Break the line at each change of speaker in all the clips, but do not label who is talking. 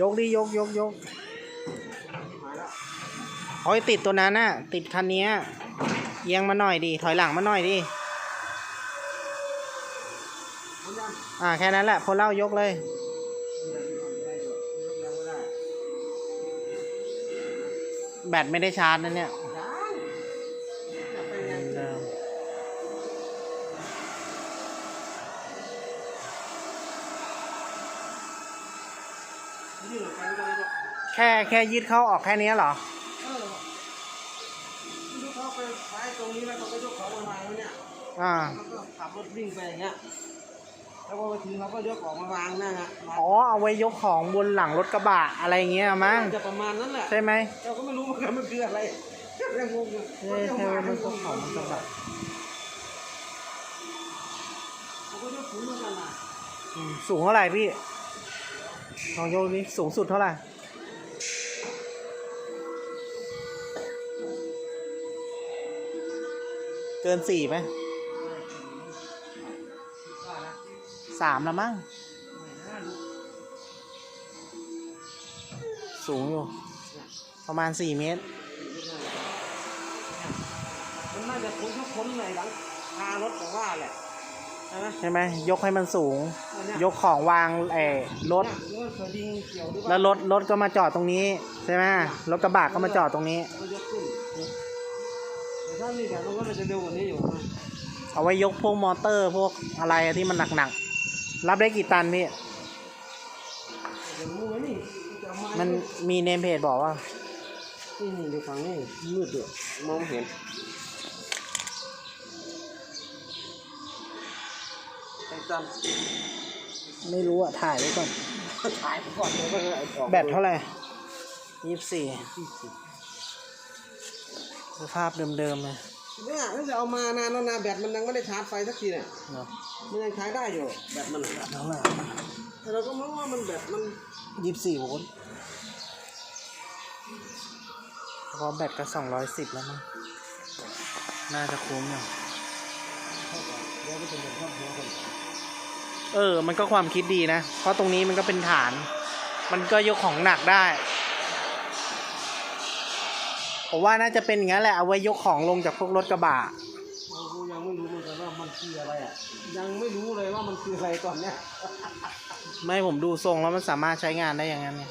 ยกดิยกยกยกโอ้ยติดตัวนั้นน่ะ ติดคันนี้เอียงมาหน่อยดิถอยหลังมาหน่อยดิอ่าแค่นั้นแหละพอเล่ายกเลยแบตไม่ได้ชาร์จนะเนี่ย แค่แค่ยืดเข้าออกแค่เนี้ยเหรอ
ยกเขาไปไว้ตรงนี้แล้วเขาก็ยกของมาวางไว้เนี่ย
อ่า
แล้วก็ขับรถวิ่งไปอย่างเงี้ยแล้วพอไปถึงเขาก็ยกของมาวางนั่นนะวาง
อ๋อเอาไว้ยกของบนหลังรถกระบะอะไรเงี้ยมั้ง
จะประมาณนั้นแหละ
ใช่ไหม
เราก็ไม่รู้เหมือนกันมันคืออะไรยังงงอยู่
เอ้ยใช่ว่ามันก็ของมันกระบะ
เขาก็ยกถุงเหมือนกันนะ
อืมสูงเท่าไหร่พี่ ลองโยกนี้สูงสุดเท่าไหร่เกินสี่ไหมสามละมั้งสูงอยู่ ประมาณสี่เมตร
มันน่าจะพ้นทุกพ้นในหลังคารถแต่ว่าแหละ ใช่ไหม
ใช่ไหมยกให้มันสูง
อันเนี้
ยกของวางเออรถ
เนี่ยเรื่องเคยดิงเกี่ยวหรือเป
แล้
ล่าว
รถรถก็มาจอดตรงนี้ใช่ไหมรถกระบะก็มาจอดตรงนี้
ก็ยกขึ้นแต่ถ้ามีแบบมันก็จะเร็วกว่านี้อยู่นะ
เอาไว้ยกพวกมอเตอร์พวกอะไรที่มันหนักๆ รับได้กี่ตันพี่
จะรู้ไหมนี่จะเอาา
มันมีเนมเพจบอกว่า
นี่นี่ดูฝั่งนี่มืดด้วยมองไม่เห็น จัน
ไม่รู้อะถ่ายไว้ก่อน
ถ่ายไปก่อนเดี๋ยวก็ไอ้ออก
แบตเท่าไหร่ยี่สิบสี่
ยี่สิบ
สภาพเดิมๆเลย
เนี่ยถ้าจะเอามานานแล้วนะแบตมันยังไม่ได้ชาร์จไฟสักทีเนี่ย
เนาะ
มันยังใช้ได้อยู่แบตมัน
เท่าไหร่
แต่เราก็มองว่ามันแบตมัน
ยี่สิบสี่โวลต์เพราะแบตก็สองร้อยสิบแล้วมั้งน่าจะคุ้มอยู่
เดี๋ยวก็จะเป็นครอบครัวคน
เออ มันก็ความคิดดีนะ เพราะตรงนี้มันก็เป็นฐาน มันก็ยกของหนักได้ ผมว่าน่าจะเป็นอย่างนั้นแหละ เอาไว้ยกของลงจากพวกรถกระบะ
เราก็ยังไม่รู้เหมือนกันว่ามันคืออะไรอะ ยังไม่รู้เลยว่ามันคืออะไรตอนเนี้ย
ไม่ผมดูทรงแล้วมันสามารถใช้งานได้อย่างนั้นไง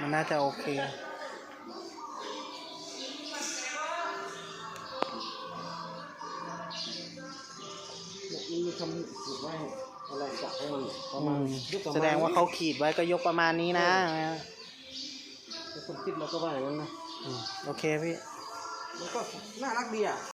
มันน่าจะโอเค
คำพูดไว้อะไรจับให้มันประ
อื
มาณ
ม
ยกประมณ
แสดงว่าเขาขีดไว้ก็ยกประมาณนี้นะ
คนคิดเราก็ว่าอย่างนั้นนะ
อืมโอเคพี่
มันก็น่ารักดีอะ